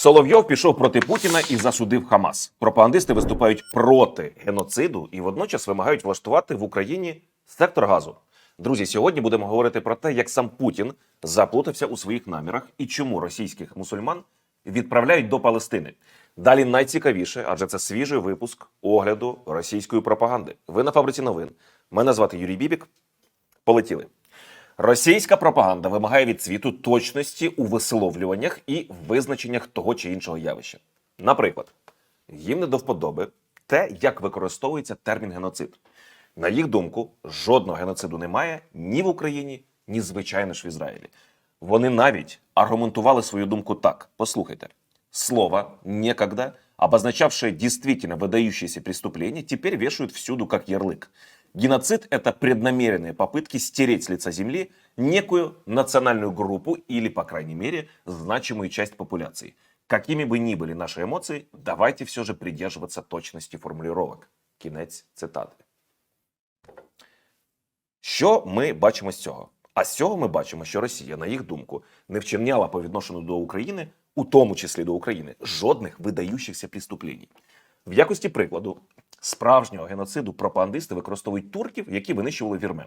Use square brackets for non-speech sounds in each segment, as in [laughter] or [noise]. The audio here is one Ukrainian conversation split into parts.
Соловйов пішов проти Путіна і засудив Хамас. Пропагандисти виступають проти геноциду і водночас вимагають влаштувати в Україні сектор газу. Друзі, сьогодні будемо говорити про те, як сам Путін заплутався у своїх намірах і чому російських мусульман відправляють до Палестини. Далі найцікавіше, адже це свіжий випуск огляду російської пропаганди. Ви на фабриці новин. Мене звати Юрій Бібік. Полетіли. Російська пропаганда вимагає від світу точності у висловлюваннях і визначеннях того чи іншого явища. Наприклад, їм не до вподоби те, як використовується термін геноцид. На їх думку, жодного геноциду немає ні в Україні, ні звичайно ж в Ізраїлі. Вони навіть аргументували свою думку так: послухайте, слово некогда, обозначавшее действительно выдающиеся преступления, теперь вешают всюду как ярлык. Геноцид – это преднамеренные попытки стереть с лица земли некую национальную группу или, по крайней мере, значимую часть популяции. Какими бы ни были наши эмоции, давайте все же придерживаться точности формулировок. Кінець цитати. Що ми бачимо з цього? А з цього ми бачимо, що Росія, на їх думку, не вчиняла по відношенню до України, у тому числі до України, жодних видаючихся преступлень. В якості прикладу справжнього геноциду пропагандисти використовують турків, які винищували вірмен,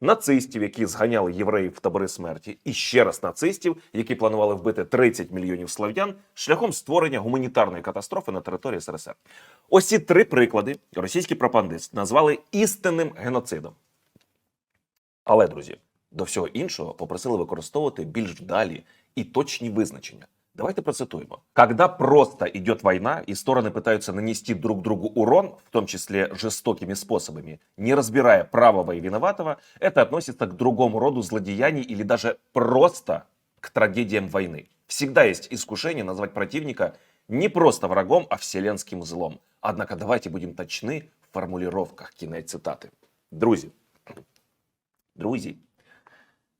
нацистів, які зганяли євреїв в табори смерті, і ще раз нацистів, які планували вбити 30 мільйонів слав'ян шляхом створення гуманітарної катастрофи на території СРСР. Ось ці три приклади російські пропагандисти назвали істинним геноцидом. Але, друзі, до всього іншого попросили використовувати більш вдалі і точні визначення. Давайте процитуємо. Когда просто идет война, и стороны пытаются нанести друг другу урон, в том числе жестокими способами, не разбирая правого и виноватого, это относится к другому роду злодеяний или даже просто к трагедиям войны. Всегда есть искушение назвать противника не просто врагом, а вселенским злом. Однако давайте будем точны в формулировках. Кінець цитати. Друзі, друзі,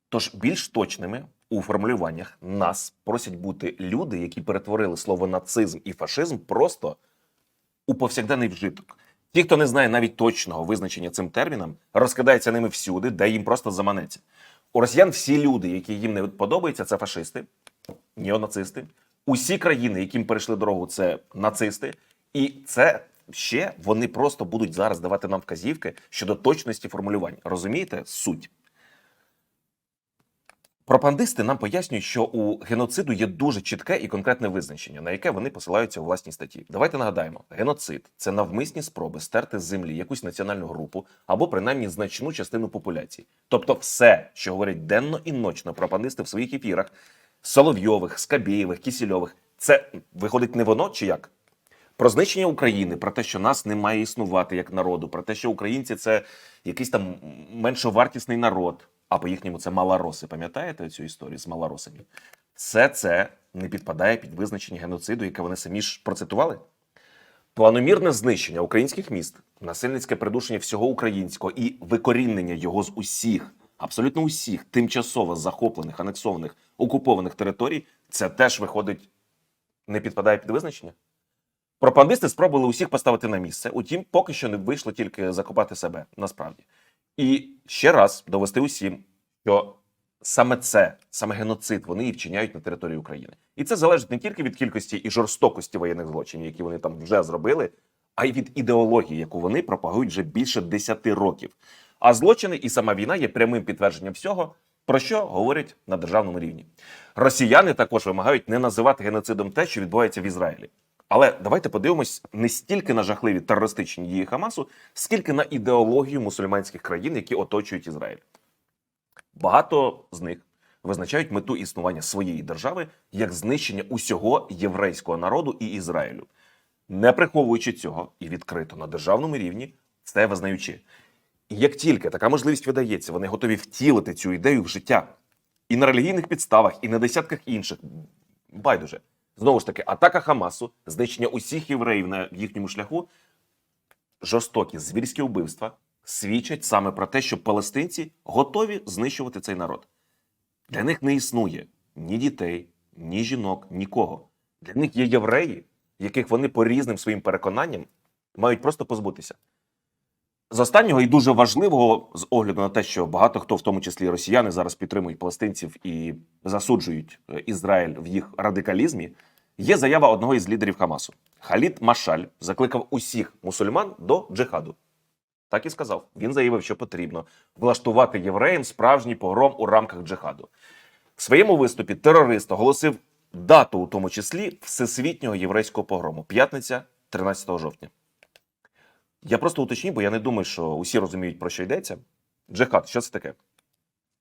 Тож більш точними У формулюваннях нас просять бути люди, які перетворили слово нацизм і фашизм просто у повсякденний вжиток. Ті, хто не знає навіть точного визначення цим термінам, розкидається ними всюди, де їм просто заманеться. У росіян всі люди, які їм не подобаються, це фашисти, неонацисти. Усі країни, яким перейшли дорогу, це нацисти, і це ще вони просто будуть зараз давати нам вказівки щодо точності формулювань. Розумієте суть? Пропагандисти нам пояснюють, що у геноциду є дуже чітке і конкретне визначення, на яке вони посилаються у власній статті. Давайте нагадаємо: геноцид це навмисні спроби стерти з землі якусь національну групу або принаймні значну частину популяції. Тобто, все, що говорять денно і ночно пропагандисти в своїх ефірах, Соловйових, Скабєєвих, Кісільових, це виходить не воно чи як? Про знищення України, про те, що нас не має існувати як народу, про те, що українці це якийсь там меншовартісний народ, а по їхньому це малороси. Пам'ятаєте цю історію з малоросами? Все це не підпадає під визначення геноциду, яке вони самі ж процитували. Планомірне знищення українських міст, насильницьке придушення всього українського і викорінення його з усіх, абсолютно усіх тимчасово захоплених, анексованих, окупованих територій, це теж виходить, не підпадає під визначення. Пропагандисти спробували усіх поставити на місце, утім, поки що не вийшло тільки закопати себе насправді. І ще раз довести усім, що саме це, саме геноцид, вони і вчиняють на території України. І це залежить не тільки від кількості і жорстокості воєнних злочинів, які вони там вже зробили, а й від ідеології, яку вони пропагують вже більше 10 років. А злочини і сама війна є прямим підтвердженням всього, про що говорять на державному рівні. Росіяни також вимагають не називати геноцидом те, що відбувається в Ізраїлі. Але давайте подивимось не стільки на жахливі терористичні дії Хамасу, скільки на ідеологію мусульманських країн, які оточують Ізраїль. Багато з них визначають мету існування своєї держави як знищення усього єврейського народу і Ізраїлю, не приховуючи цього і відкрито на державному рівні, це визнаючи. І як тільки така можливість видається, вони готові втілити цю ідею в життя і на релігійних підставах, і на десятках інших. Байдуже. Знову ж таки, атака Хамасу, знищення усіх євреїв на їхньому шляху, жорстокі звірські вбивства свідчать саме про те, що палестинці готові знищувати цей народ. Для них не існує ні дітей, ні жінок, нікого. Для них є євреї, яких вони по різним своїм переконанням мають просто позбутися. З останнього і дуже важливого, з огляду на те, що багато хто, в тому числі росіяни, зараз підтримують палестинців і засуджують е, Ізраїль в їх радикалізмі. Є заява одного із лідерів Хамасу. Халід Машаль закликав усіх мусульман до джихаду. Так і сказав. Він заявив, що потрібно влаштувати євреям справжній погром у рамках джихаду. В своєму виступі терорист оголосив дату, у тому числі всесвітнього єврейського погрому. П'ятниця, 13 жовтня. Я просто уточню, бо я не думаю, що усі розуміють, про що йдеться. Джихад, що це таке?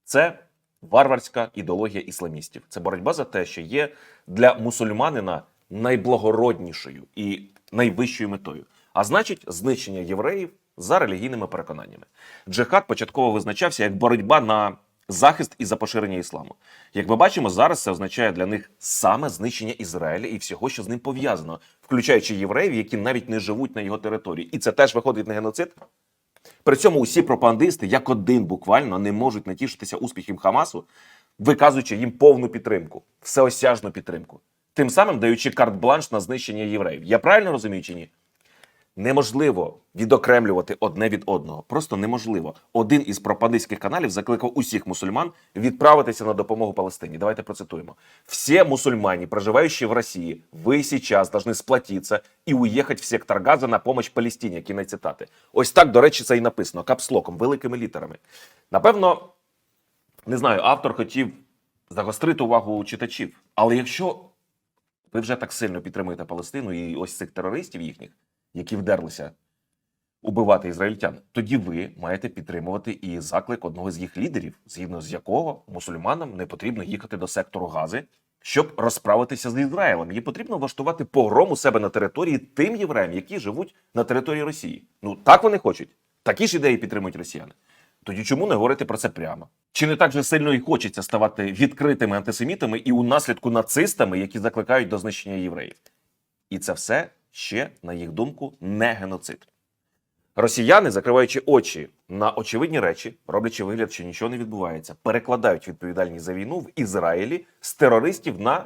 Це варварська ідеологія ісламістів. Це боротьба за те, що є для мусульманина найблагороднішою і найвищою метою. А значить, знищення євреїв за релігійними переконаннями. Джихад початково визначався як боротьба на захист і за поширення ісламу. Як ми бачимо, зараз це означає для них саме знищення Ізраїля і всього, що з ним пов'язано, включаючи євреїв, які навіть не живуть на його території. І це теж виходить на геноцид. При цьому усі пропагандисти, як один буквально, не можуть натішитися успіхом Хамасу, виказуючи їм повну підтримку, всеосяжну підтримку, тим самим даючи карт-бланш на знищення євреїв. Я правильно розумію чи ні? Неможливо відокремлювати одне від одного. Просто неможливо. Один із пропагандистських каналів закликав усіх мусульман відправитися на допомогу Палестині. Давайте процитуємо. Все мусульмане, проживающие в России, вы сейчас должны сплотиться і уїхати в сектор Газа на помощь Палестині. Кінець цитати. Ось так, до речі, це і написано капслоком, великими літерами. Напевно, не знаю, автор хотів загострити увагу читачів. Але якщо ви вже так сильно підтримуєте Палестину і ось цих терористів їхніх, які вдерлися убивати ізраїльтян, тоді ви маєте підтримувати і заклик одного з їх лідерів, згідно з якого мусульманам не потрібно їхати до сектору Гази, щоб розправитися з Ізраїлем. Їм потрібно влаштувати погром у себе на території тим євреям, які живуть на території Росії. Ну так вони хочуть. Такі ж ідеї підтримують росіяни. Тоді чому не говорити про це прямо? Чи не так же сильно і хочеться ставати відкритими антисемітами і у наслідку нацистами, які закликають до знищення євреїв? І це все ще, на їх думку, не геноцид. Росіяни, закриваючи очі на очевидні речі, роблячи вигляд, що нічого не відбувається, перекладають відповідальність за війну в Ізраїлі з терористів на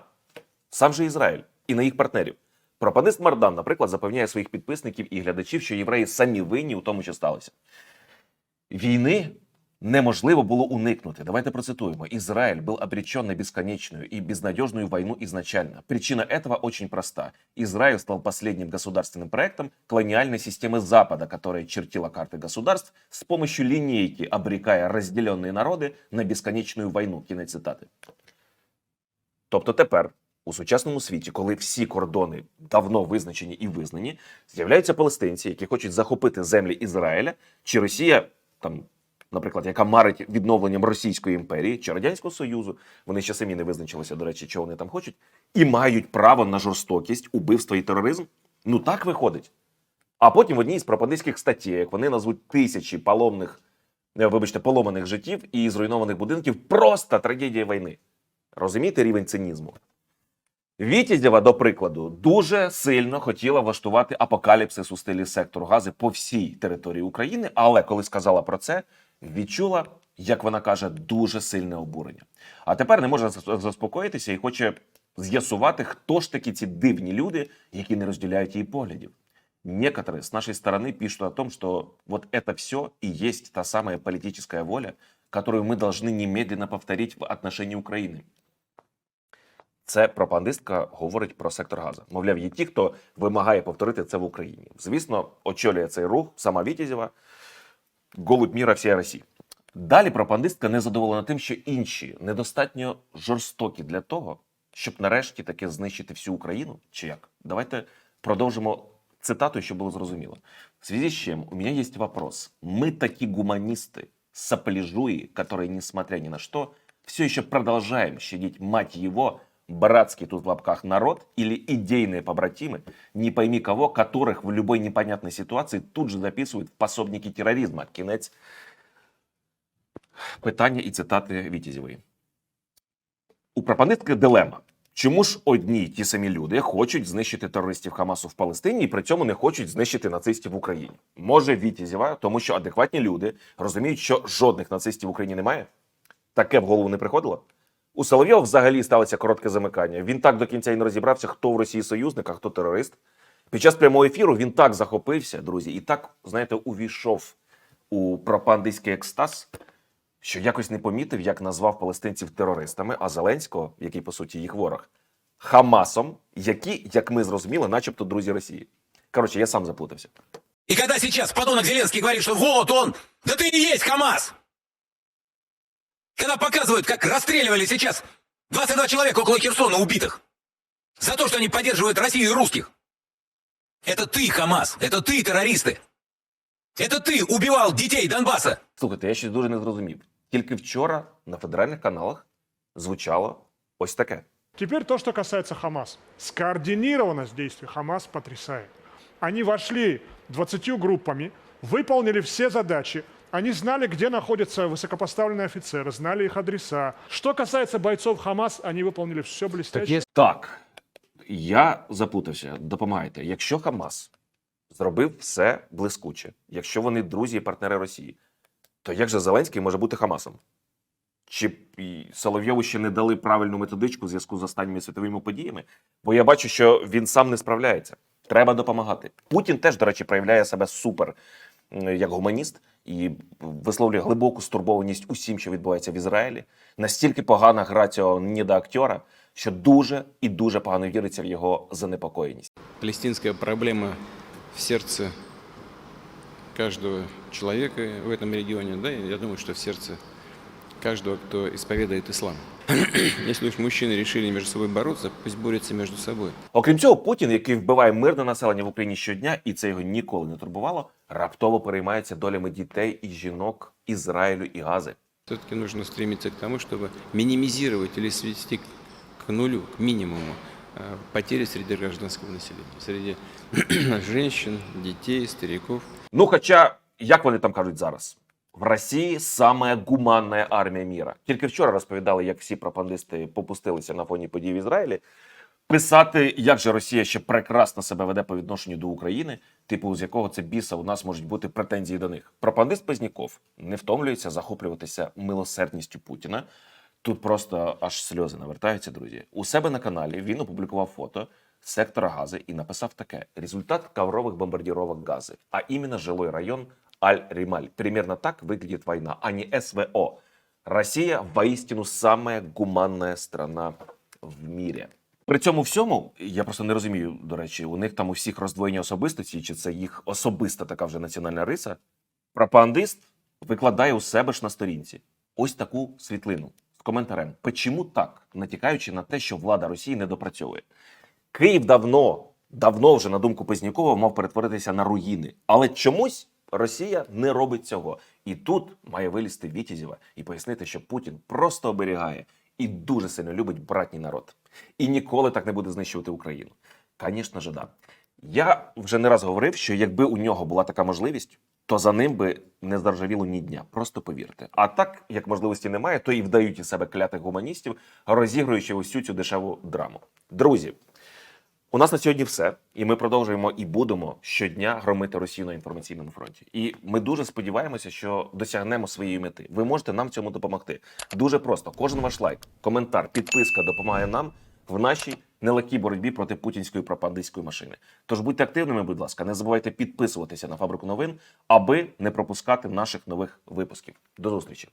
сам же Ізраїль і на їх партнерів. Пропагандист Мардан, наприклад, запевняє своїх підписників і глядачів, що євреї самі винні у тому, що сталося. Війни неможливо было уникнути. Давайте процитуємо. Израиль был обречен на бесконечную и безнадежную войну изначально. Причина этого очень проста. Израиль стал последним государственным проектом колониальной системы Запада, которая чертила карты государств с помощью линейки, обрекая разделенные народи на безконечную войну. Кінець цитати. Тобто тепер, у сучасному світі, коли всі кордони давно визначені і визнані, з'являються палестинці, які хочуть захопити землі Ізраїля, чи Росія там. Наприклад, яка марить відновленням Російської імперії чи Радянського Союзу, вони ще самі не визначилися, до речі, чого вони там хочуть, і мають право на жорстокість, убивство і тероризм. Ну так виходить. А потім в одній з пропагандистських статей вони назвуть тисячі поломних, е, вибачте, поломаних життів і зруйнованих будинків просто трагедія війни. Розумієте рівень цинізму? Вітязєва, до прикладу, дуже сильно хотіла влаштувати апокаліпсис у стилі сектору гази по всій території України, але коли сказала про це, відчула, як вона каже, дуже сильне обурення. А тепер не може зас- заспокоїтися і хоче з'ясувати, хто ж такі ці дивні люди, які не розділяють її поглядів. Некоторые с нашей стороны пишут о том, что вот это все и есть та самая политическая воля, которую мы должны немедленно повторить в отношении України. Це пропагандистка говорить про сектор газу. Мовляв, є ті, хто вимагає повторити це в Україні. Звісно, очолює цей рух сама Вітязєва, голубь міра всієї Росії. Далі пропагандистка не задоволена тим, що інші недостатньо жорстокі для того, щоб нарешті таки знищити всю Україну. Чи як? Давайте продовжимо цитату, щоб було зрозуміло. В связи с чем у меня есть вопрос. Мы такие гуманисты, сопляжуи, которые, несмотря ни на что, все еще продолжаем щадить, мать его, братский тут в лапках народ или идейные побратимы, не пойми кого, которых в любой непонятной ситуации тут же записывают в пособники терроризма. Кінець питання і цитати Вітязєвої. У пропагандистки дилема. Чому ж одні й ті самі люди хочуть знищити терористів Хамасу в Палестині і при цьому не хочуть знищити нацистів в Україні? Може, Вітязєва, тому що адекватні люди розуміють, що жодних нацистів в Україні немає? Таке в голову не приходило? У Соловйова взагалі сталося коротке замикання. Він так до кінця і не розібрався, хто в Росії союзник, а хто терорист. Під час прямого ефіру він так захопився, друзі, і так, знаєте, увійшов у пропагандистський екстаз, що якось не помітив, як назвав палестинців терористами, а Зеленського, який по суті їх ворог, Хамасом, які, як ми зрозуміли, начебто друзі Росії. Коротше, я сам заплутався. И когда сейчас подонок Зеленский говорит, что вот он, да ты и есть ХАМАС! Когда показывают, как расстреливали сейчас 22 человека около Херсона убитых за то, что они поддерживают Россию и русских. Это ты, ХАМАС, это ты, террористы. Это ты убивал детей Донбасса. Слухайте, я щось дуже не зрозумів. Тільки вчора на федеральних каналах звучало ось таке. Теперь то, что касается Хамас. Скоординированность действий Хамас потрясает. Они вошли 20 группами, выполнили все задачи, они знали, где находятся высокопоставленные офицеры, знали их адреса. Что касается бойцов Хамас, они выполнили все блестяще. Так, я заплутався. Допомагайте. Якщо Хамас зробив все блискуче, якщо вони друзі і партнери Росії, то як же Зеленський може бути Хамасом? Чи б і Соловйову ще не дали правильну методичку в зв'язку з останніми світовими подіями? Бо я бачу, що він сам не справляється. Треба допомагати. Путін теж, до речі, проявляє себе супер м, як гуманіст і висловлює глибоку стурбованість усім, що відбувається в Ізраїлі. Настільки погана гра цього недоактера, що дуже і дуже погано віриться в його занепокоєність. Палестинська проблема в серці кожного чоловіка в цьому регіоні, да, я думаю, що в сердце каждого, кто исповедует ислам. [clears throat] Если уж мужчины решили между собой бороться, пусть борются между собой. Окрім цього, Путін, який вбиває мирне населення в Україні щодня, і це його ніколи не турбувало, раптово переймається долями дітей і жінок Ізраїлю і Гази. Все-таки нужно стремиться к тому, чтобы минимизировать или свести к нулю, к минимуму э, потери среди гражданского населения, среди [clears throat] женщин, детей, стариков. Ну, хоча, як вони там кажуть зараз? В Росії саме гуманна армія міра. Тільки вчора розповідали, як всі пропагандисти попустилися на фоні подій в Ізраїлі. Писати, як же Росія ще прекрасно себе веде по відношенню до України, типу, з якого це біса у нас можуть бути претензії до них. Пропагандист Пезніков не втомлюється захоплюватися милосердністю Путіна. Тут просто аж сльози навертаються, друзі. У себе на каналі він опублікував фото сектора Гази і написав таке: результат коврових бомбардировок Гази, а іменно жилой район Аль-Рималь. Примерно так выглядит война, а не СВО. Россия воистину самая гуманная страна в мире. При цьому всьому, я просто не розумію, до речі, у них там у всіх роздвоєння особистості, чи це їх особиста така вже національна риса. Пропагандист викладає у себе ж на сторінці ось таку світлину з коментарем. Почому так, натякаючи на те, що влада Росії не допрацьовує. Київ давно, давно вже на думку Пезнякова мав перетворитися на руїни, але чомусь Росія не робить цього. І тут має вилізти Вітязєва і пояснити, що Путін просто оберігає і дуже сильно любить братній народ. І ніколи так не буде знищувати Україну. Звісно ж, да. Я вже не раз говорив, що якби у нього була така можливість, то за ним би не заржавіло ні дня. Просто повірте. А так, як можливості немає, то і вдають із себе клятих гуманістів, розігруючи усю цю дешеву драму. Друзі, у нас на сьогодні все, і ми продовжуємо і будемо щодня громити Росію на інформаційному фронті. І ми дуже сподіваємося, що досягнемо своєї мети. Ви можете нам в цьому допомогти. Дуже просто. Кожен ваш лайк, коментар, підписка допомагає нам в нашій нелегкій боротьбі проти путінської пропагандистської машини. Тож будьте активними, будь ласка, не забувайте підписуватися на фабрику новин, аби не пропускати наших нових випусків. До зустрічі.